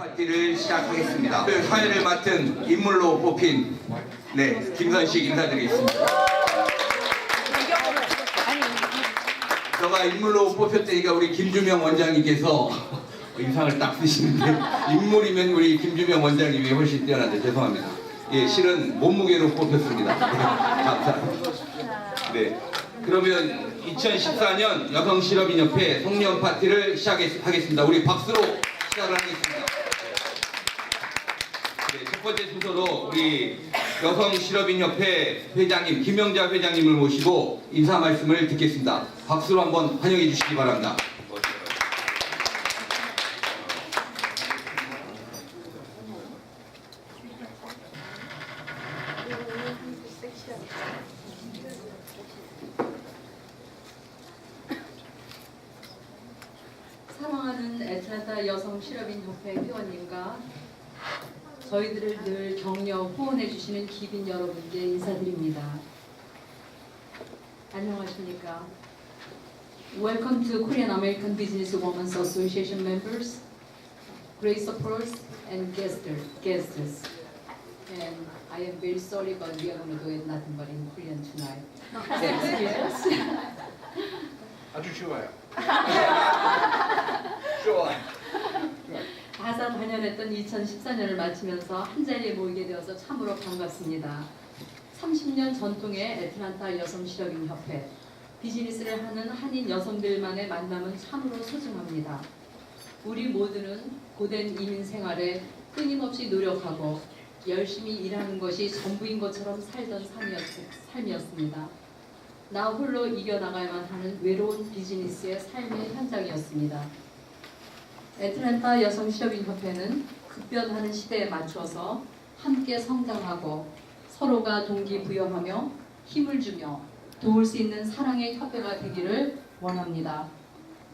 파티를 시작하겠습니다. 그 사회를 맡은 인물로 뽑힌 네 김선식 인사드리겠습니다. 제가 인물로 뽑혔다니까 우리 김주명 원장님께서 인상을 딱 쓰시는데 인물이면 우리 김주명 원장님이 훨씬 뛰어난데 죄송합니다. 예, 실은 몸무게로 뽑혔습니다. 네, 감사합니다. 네. 그러면 2014년 여성실업인협회 송년 파티를 시작하겠습니다. 우리 박수로 시작을 하겠습니다. 네, 첫 번째 순서로 우리 여성 실업인협회 회장님 김영자 회장님을 모시고 인사 말씀을 듣겠습니다. 박수로 한번 환영해 주시기 바랍니다. 사랑하는 애틀란타 여성 실업인 협회 회원님과 저희들을 늘 격려 후원해 주시는 기빈 여러분께 인사드립니다. 안녕하십니까? Welcome to Korean American Business Women's Association members, great supporters and guests. guests. And I am very sorry, but we are going to do it nothing but in Korean tonight. yes. 아주 쉬워요. 좋아. 가사 단연했던 2014년을 마치면서 한 자리에 모이게 되어서 참으로 반갑습니다. 30년 전통의 애틀란타 여성 실업인 협회 비즈니스를 하는 한인 여성들만의 만남은 참으로 소중합니다. 우리 모두는 고된 이민 생활에 끊임없이 노력하고 열심히 일하는 것이 전부인 것처럼 살던 삶이었, 삶이었습니다. 나 홀로 이겨나가야만 하는 외로운 비즈니스의 삶의 현장이었습니다. 애틀랜타 여성실업인협회는 급변하는 시대에 맞춰서 함께 성장하고 서로가 동기부여하며 힘을 주며 도울 수 있는 사랑의 협회가 되기를 원합니다.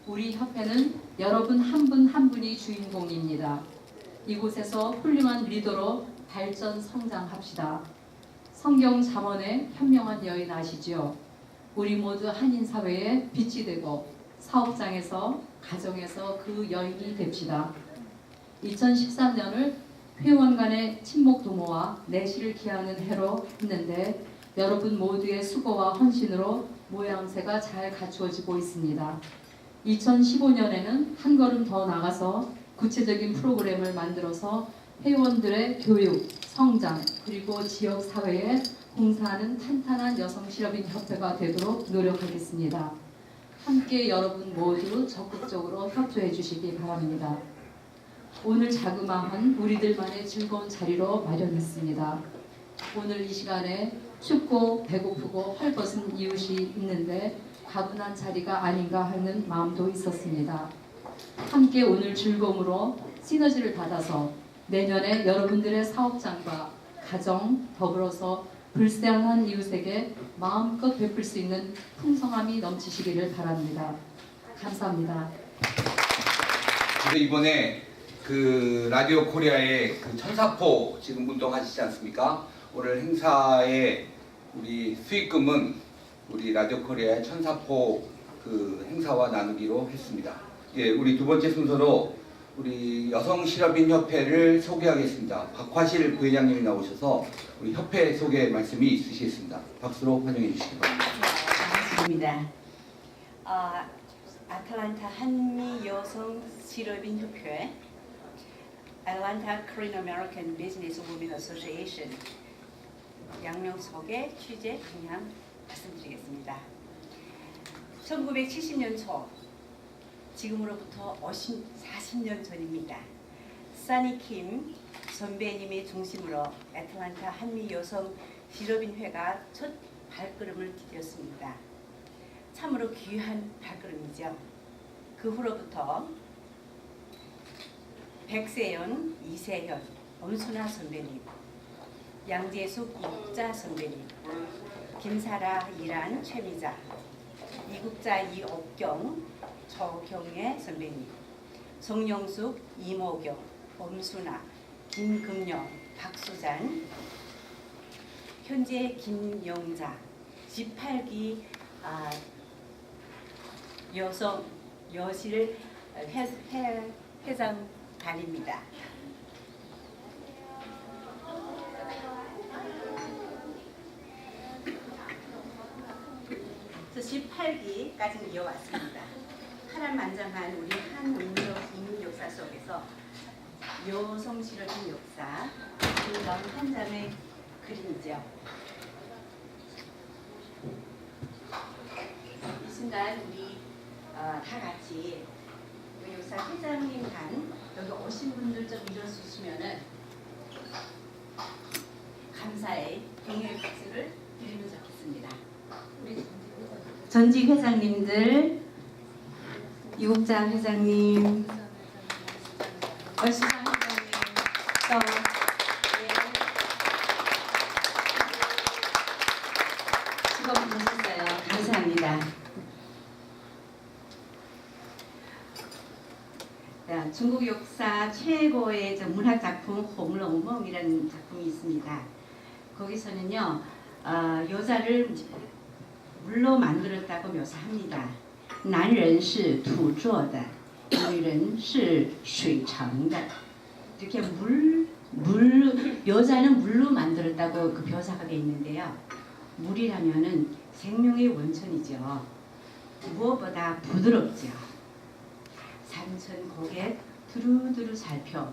우리 협회는 여러분 한 분한 분이 주인공입니다. 이곳에서 훌륭한 리더로 발전 성장합시다. 성경 잠언의 현명한 여인 아시지요? 우리 모두 한인 사회의 빛이 되고 사업장에서 가정에서 그 여인이 됩시다. 2013년을 회원 간의 친목 도모와 내실을 기하는 해로 했는데 여러분 모두의 수고와 헌신으로 모양새가 잘 갖추어지고 있습니다. 2015년에는 한 걸음 더 나가서 구체적인 프로그램을 만들어서 회원들의 교육, 성장, 그리고 지역 사회에 봉사하는 탄탄한 여성 실업인 협회가 되도록 노력하겠습니다. 함께 여러분 모두 적극적으로 협조해 주시기 바랍니다. 오늘 자그마한 우리들만의 즐거운 자리로 마련했습니다. 오늘 이 시간에 춥고 배고프고 헐벗은 이웃이 있는데 가분한 자리가 아닌가 하는 마음도 있었습니다. 함께 오늘 즐거움으로 시너지를 받아서 내년에 여러분들의 사업장과 가정 더불어서 불쌍한 이웃에게 마음껏 베풀 수 있는 풍성함이 넘치시기를 바랍니다. 감사합니다. 그래서 이번에 그 라디오 코리아의 그 천사포 지금 운동하시지 않습니까? 오늘 행사에 우리 수익금은 우리 라디오 코리아의 천사포 그 행사와 나누기로 했습니다. 예, 우리 두 번째 순서로 우리 여성 실업인 협회를 소개하겠습니다. 박화실 부회장님이 나오셔서 우리 협회 소개 말씀이 있으시겠습니다. 박수로 환영해 주시기 바랍니다. 반갑습니다. 아, 아틀란타 한미 여성 실업인 협회, 아틀란타 Korean American Business Women Association 양명석의 취재 그냥 말씀드리겠습니다. 1970년 초 지금으로부터 50, 40년 전입니다. 사니 킴 선배님의 중심으로 애틀란타 한미 여성 실업인회가 첫 발걸음을 디뎠습니다. 참으로 귀한 발걸음이죠. 그 후로부터 백세연, 이세현, 엄순아 선배님, 양재숙 이국자 선배님, 김사라 이란 최미자, 이국자 이옥경, 저경애 선배님, 송영숙 이모경, 엄순아, 김금영, 박수잔, 현재 김영자, 18기 아, 여성 여실 회, 회, 회장 달입니다. 그래서 18기까지 이어왔습니다. 파란만장한 우리 한민족 인민 역사 속에서 실업인 역사, 아름다운 한 장의 그림이죠. 이 순간 우리 어, 다 같이 역사 회장님 단 여기 오신 분들 좀 일어서시면은 감사의 경의 박수를 드리면 좋겠습니다. 우리 전직 회장님들, 유국장 회장님, 얼수장 회장님, 또 예. 수고 많으셨어요. 감사합니다. 자, 중국 역사 최고의 저 문학 작품 홍롱梦이라는 작품이 있습니다. 거기서는요 어, 여자를 물로 만들었다고 묘사합니다. 男人是土做的,女人是水成的. 이렇게 물, 물 여자는 물로 만들었다고 그 묘사가 돼 있는데요. 물이라면은 생명의 원천이죠. 무엇보다 부드럽죠. 산천 고개 두루두루 살펴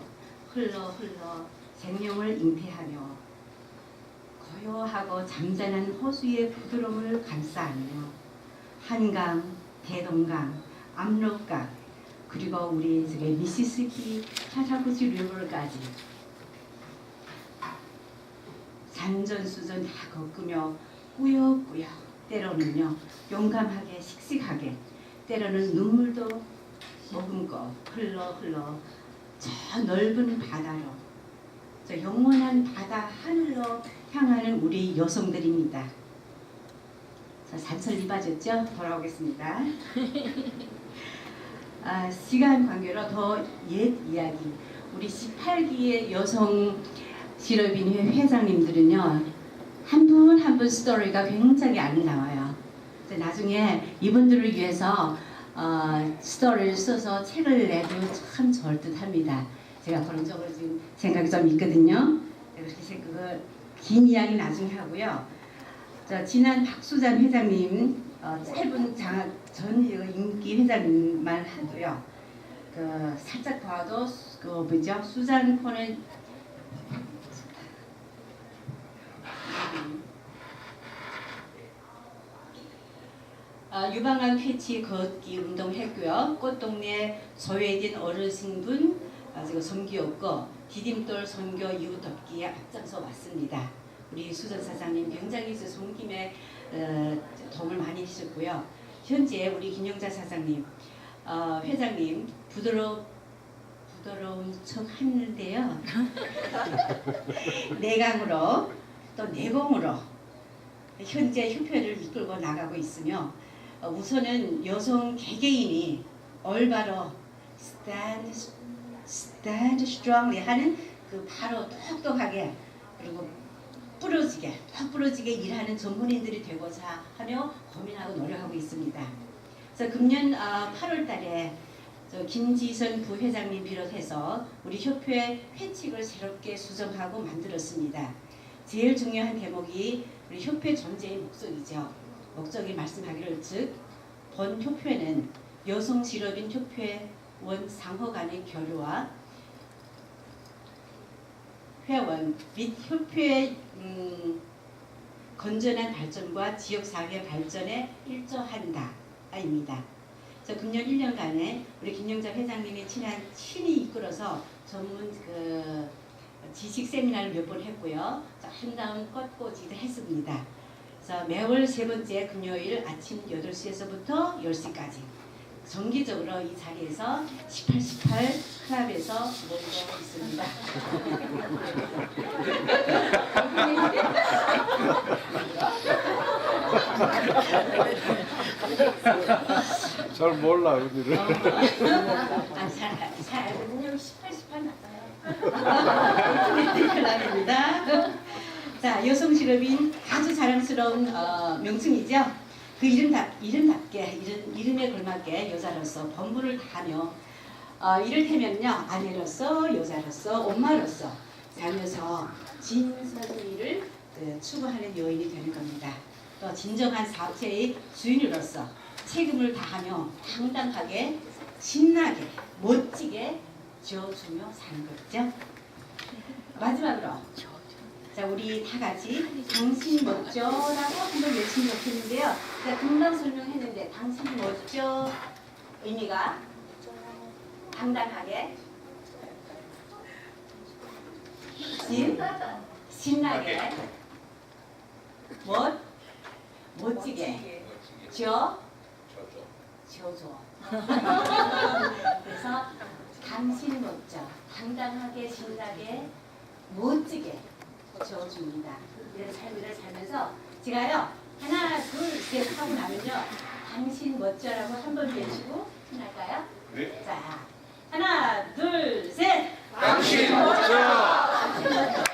흘러 흘러 생명을 잉태하며 고요하고 잠잠한 호수의 부드러움을 감싸며 한강, 대동강, 압록강 그리고 우리 저기 미시시피 차차구치 리버까지 산전수전 다 겪으며 꾸역꾸역 때로는요 용감하게 씩씩하게 때로는 눈물도 머금고 흘러 흘러 저 넓은 바다로 저 영원한 바다 하늘로 향하는 우리 여성들입니다. 자, 산설이 빠졌죠? 돌아오겠습니다. 아, 시간 관계로 더 옛 이야기. 우리 18기의 여성 실업인회 회장님들은요, 한 분 한분 스토리가 굉장히 아름다워요. 나중에 이분들을 위해서 어, 스토리를 써서 책을 내도 참 좋을 듯 합니다. 제가 그런 쪽으로 지금 생각이 좀 있거든요. 그래서 그거 긴 이야기 나중에 하고요. 저 지난 박수잔 회장님 어, 짧은 장, 전 인기 회장님만 하고요. 그 살짝 봐도 수- 그 뭐죠 수잔 폰의 어, 유방암 퇴치 걷기 운동했고요. 꽃동네 소외된 어르신분 아, 지금 섬기었고 디딤돌 선교 이후 덮기에 앞장서 왔습니다. 우리 수전 사장님 굉장히 저 섬김에 어, 도움을 많이 주셨고요. 현재 우리 김영자 사장님, 어, 회장님 부드러 부드러운 척 하는데요. 내강으로 또 내공으로 현재 협회를 이끌고 나가고 있으며 어, 우선은 여성 개개인이 올바로 stand, stand strongly 하는 그 바로 똑똑하게 그리고 부러지게 더 부러지게 일하는 전문인들이 되고자 하며 고민하고 노력하고 있습니다. 그래서 금년 8월 달에 김지선 부회장님 비롯해서 우리 협회 회칙을 새롭게 수정하고 만들었습니다. 제일 중요한 대목이 우리 협회 존재의 목적이죠. 목적이 말씀하기를 즉 본 협회는 여성 실업인 협회원 상호 간의 교류와 회원 및 협회의 음, 건전한 발전과 지역사회 발전에 일조한다 입니다. 그래서 금년 1년간에 우리 김영자 회장님이 친한 친히 이끌어서 전문 그 지식 세미나를 몇 번 했고요. 아름다운 꽃꽂이도 했습니다. 그래서 매월 세 번째 금요일 아침 8시에서부터 10시까지 정기적으로 이 자리에서 18, 18 클럽에서 모이고 있습니다. 잘 몰라 여기를. 아, 잘, 잘 알거든요. 18, 18 맞아요. 클럽입니다. 자, 여성 실업인 아주 자랑스러운 어, 명칭이죠. 그 이름답, 이름답게, 이름, 이름에 걸맞게 여자로서 본분을 다하며 어, 이를테면요 아내로서 여자로서 엄마로서 살면서 진선미를 그, 추구하는 여인이 되는 겁니다. 또 진정한 사업체의 주인으로서 책임을 다하며 당당하게 신나게 멋지게 지어주며 사는 거죠. 마지막으로 자 우리 다 같이 당신 멋져라고 한번 외치면 좋겠는데요. 자 금방 설명했는데 당신 멋져 의미가 당당하게. 신 신나게. 멋? 멋지게. 져? 지어줘. 그래서 당신 멋져, 당당하게, 신나게, 멋지게 고쳐줍니다. 이런 삶을 살면서 제가요 하나 둘셋 하고 나면요 당신 멋져라고 한 번 외치고 끝날까요? 네. 자 하나 둘 셋. 당신 멋져. 당신 멋져.